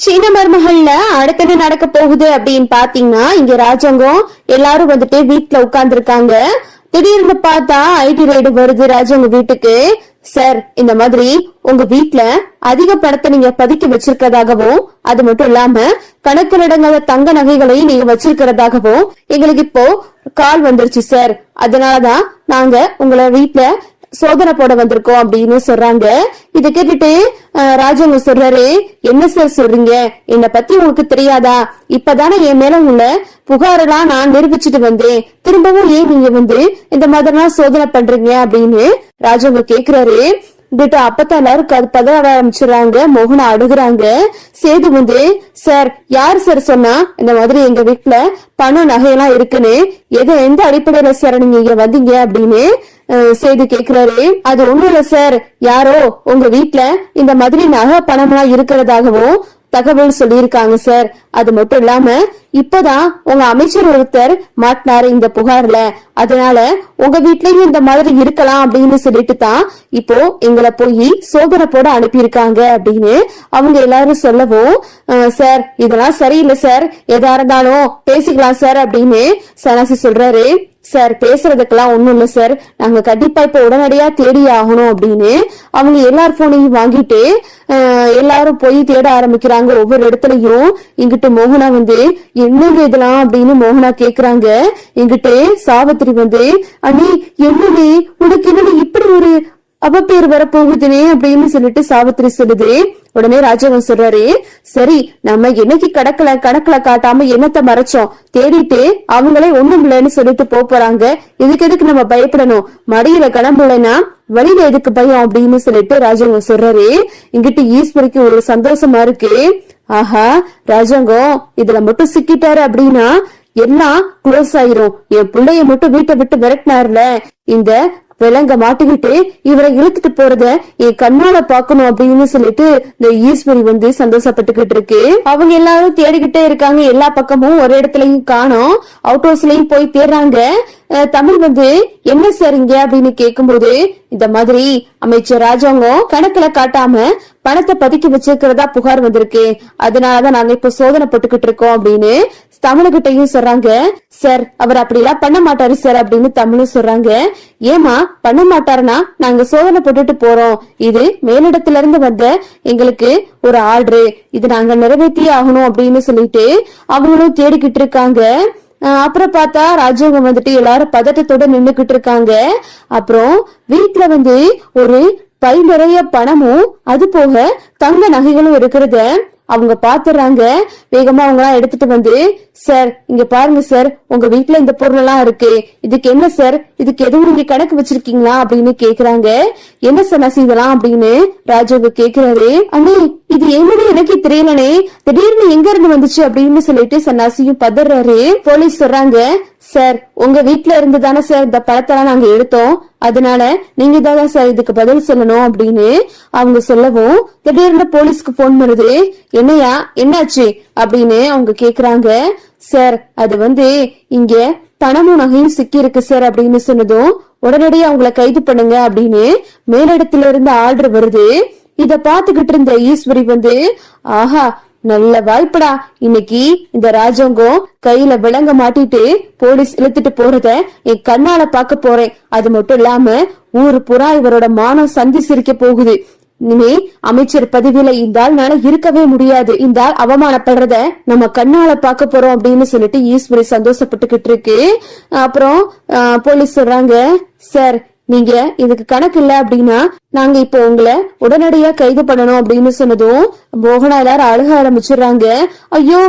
சீன மருமகள்ல அடுத்தது நடக்க போகுது அப்படின்னு பாத்தீங்கன்னா இங்க ராஜாங்கம் எல்லாரும் வந்துட்டு வீட்டுல உட்கார்ந்துருக்காங்க. திடீர்னு பார்த்தா ஐடி ரைடு வருது ராஜாங்க வீட்டுக்கு. சார் இந்த மாதிரி உங்க வீட்டுல அதிக பணத்தை நீங்க பதுக்கி வச்சிருக்கிறதாகவும் அது மட்டும் இல்லாம கணக்கு நடங்காத தங்க நகைகளையும் நீங்க வச்சிருக்கிறதாகவும் எங்களுக்கு இப்போ கால் வந்துருச்சு சார் அதனாலதான் நாங்க உங்களை வீட்ல சோதனை போட வந்திருக்கோம் அப்படின்னு சொல்றாங்க. இத கேட்டுட்டு அஹ், ராஜாங்க சொல்றாரு என்ன சார் சொல்றீங்க? என்னை பத்தி உங்களுக்கு தெரியாதா? இப்பதானே என் மேல உள்ள புகாரெல்லாம் நான் நிரூபிச்சுட்டு வந்தேன். திரும்பவும் ஏன் நீங்க வந்து இந்த மாதிரிலாம் சோதனை பண்றீங்க? அப்படின்னு ராஜாங்க கேக்குறாரு. பட் அப்பதான் எல்லாரும் க- பதற ஆரம்பிச்சுறாங்க மோகனா அழுகுறாங்க. சேது வந்து சார் யார் சார் சொன்னா? இந்த மாதிரி எங்க வீட்டுல பணம் நகையெல்லாம் இருக்குன்னு. எது எந்த அடிப்படையில சார் நீங்க இங்க வந்தீங்க அப்படின்னு செய்து கேக்குறாரு. அது ஒண்ணும் இல்ல சார். யாரோ உங்க வீட்டுல இந்த மாதிரி நகை பணம் எல்லாம் இருக்கிறதாகவும் தகவல் சொல்லியிருக்காங்க சார் அது மட்டும் இல்லாம இப்பதான் உங்க அமைச்சர் ஒருத்தர் மாட்டினாரு இந்த புகார்ல. அதனால உங்க வீட்லயும் இந்த மாதிரி இருக்கலாம் அப்படின்னு சொல்லிட்டு தான் இப்போ எங்களை போய் சோதனை போட அனுப்பியிருக்காங்க அப்படின்னு அவங்க எல்லாரும் சொல்லவும் சார் இதெல்லாம் சரியில்லை சார் எதா இருந்தாலும் பேசிக்கலாம் சார் அப்படின்னு சனாசி சொல்றாரு. சார் பேசுறதுக்கெல்லாம் ஒண்ணும் இல்ல சார். நாங்க கண்டிப்பா இப்ப உடனடியா தேடி ஆகணும் அப்படின்னு அவங்க எல்லார் போனையும் வாங்கிட்டு எல்லாரும் போய் தேட ஆரம்பிக்கிறாங்க ஒவ்வொரு இடத்துலயும். எங்கிட்ட மோகனா வந்து என்னங்க இதெல்லாம் அப்படின்னு மோகனா கேக்குறாங்க. எங்கிட்ட சாவித்திரி வந்து அண்ணி என்னடி உனக்கு என்னடி இப்படி ஒரு அவ பேர் வரப்போகுதுனே அப்படின்னு சொல்லிட்டு சாவித்திரி சொல்லுது. உடனே ராஜவன் சொல்றாரு சரி நம்ம என்னைக்கு கடக்கல கணக்குல காட்டாம என்னத்த மறைச்சோம்? தேடிட்டு அவங்களே ஒண்ணும் இல்லைன்னு சொல்லிட்டு போறாங்க. இதுக்கு எதுக்கு நம்ம பயப்படணும்? மடியில கிளம்பலன்னா வழியில எதுக்கு பயம் அப்படின்னு சொல்லிட்டு ராஜவன் சொல்றாரு. இங்கிட்டு ஈஸ்வரிக்கு ஒரு சந்தோஷமா இருக்கு. ஆஹா ராஜாங்கம் இதுல மட்டும் சிக்கிட்டாரு அப்படின்னா எல்லாம் க்ளோஸ் ஆயிரும். என் பிள்ளைய மட்டும் வீட்டை விட்டு விரட்டினார்ல. இந்த விளங்க மாட்டிக்கிட்டு இவரை இழுத்துட்டு போறத என் கண்ணால பாக்கணும் அப்படின்னு சொல்லிட்டு இந்த ஈஸ்வரி வந்து சந்தோஷப்பட்டுக்கிட்டு இருக்கு. அவங்க எல்லாரும் தேடிக்கிட்டே இருக்காங்க. எல்லா பக்கமும் ஒரு இடத்துலயும் காணும். அவுட் ஹவுஸ்லயும் போய் தேடுறாங்க. அஹ் தமிழ் வந்து என்ன சார் இங்க? அப்படின்னு கேக்கும்போது இந்த மாதிரி அமைச்சர் ராஜாங்க கணக்குல காட்டாம பணத்தை பதுக்கி வச்சிருக்கிறதா புகார் வந்திருக்கு. அதனாலதான் நாங்க இப்ப சோதனை போட்டுக்கிட்டு இருக்கோம் அப்படின்னு தமிழ்கிட்டையும் சொல்றாங்க. சார் அவர் அப்படி எல்லாம் பண்ண மாட்டாரு சார் அப்படின்னு தமிழும் சொல்றாங்க. ஏமா பண்ண மாட்டாருன்னா நாங்க சோதனை போட்டுட்டு போறோம். இது மேலிடத்துல இருந்து வந்த எங்களுக்கு ஒரு ஆர்டரு. இது நாங்க நிறைவேற்றியே ஆகணும் அப்படின்னு சொல்லிட்டு அவங்களும் தேடிக்கிட்டு இருக்காங்க. அப்புறம் பார்த்தா ராஜவங்க வந்துட்டு எல்லாரும் பதட்டத்தோட நின்னுக்கிட்டு இருக்காங்க. அப்புறம் வீட்டுல வந்து ஒரு பை நிறைய பணமும் அது போக தங்க நகைகளும் இருக்கிறத அவங்க பாத்துறாங்க. வேகமா அவங்க எல்லாம் எடுத்துட்டு வந்து சார் இங்க பாருங்க சார் உங்க வீட்டுல இந்த பொருள் எல்லாம் இருக்கு. இதுக்கு என்ன சார்? இதுக்கு எதுவும் நீங்க கணக்கு வச்சிருக்கீங்களா? அப்படின்னு கேக்குறாங்க. என்ன சார் இதெல்லாம்? அப்படின்னு ராஜாவு கேக்குறாரு. அண்ணே இது என்னன்னு எனக்கே தெரியலனே. திடீர்னு எங்க இருந்து வந்துச்சு அப்படின்னு சொல்லிட்டு சன்னாசியும் பதறாரு. போலீஸ் சொல்றாங்க சார் உங்க வீட்ல இருந்து தானே சார் இந்த பழத்தெல்லாம் நாங்க எடுத்தோம். அதனால நீங்க தான் சார் இதுக்கு பதில் சொல்லணும் அப்படின்னு அவங்க சொல்லவும் திடீர்னு போலீஸ்க்கு போன் பண்ணுது என்னையா என்னாச்சு? அப்படின்னு அவங்க கேக்குறாங்க. சார் அது வந்து இங்க பணமும் நகையும் சிக்கி இருக்கு சார் அப்படின்னு சொன்னதும் உடனடியே அவங்கள கைது பண்ணுங்க அப்படின்னு மேலிடத்துல இருந்து ஆர்டர் வருது. இத பாத்துக்கிட்டு இருந்த ஈஸ்வரி வந்து ஆஹா நல்ல வாய்ப்படா. இன்னைக்கு இந்த ராஜாங்கம் கையில விலங்க மாட்டிட்டு போலீஸ் இழுத்துட்டு போறத என் கண்ணால பார்க்க போறேன். அது மட்டும் இல்லாம ஊரு புறா இவரோட மானம் சந்தி சிரிக்க போகுது. இனிமே அமைச்சர் பதவியில இந்த ஆள்னால இருக்கவே முடியாது. இந்த ஆள் அவமானப்படுறத நம்ம கண்ணால பார்க்க போறோம் அப்படின்னு சொல்லிட்டு ஈஸ்வரி சந்தோஷப்பட்டுக்கிட்டு இருக்கு. அப்புறம் ஆஹ், போலீஸ் சொல்றாங்க சார் நீங்க இதுக்கு கணக்கு இல்ல அப்படின்னா நாங்க இப்போ உங்களை உடனடியா கைது பண்ணணும் அப்படின்னு சொன்னதும் மோகனா எல்லாரும் அழுக ஆரம்பிச்சிடுறாங்க. ஐயோ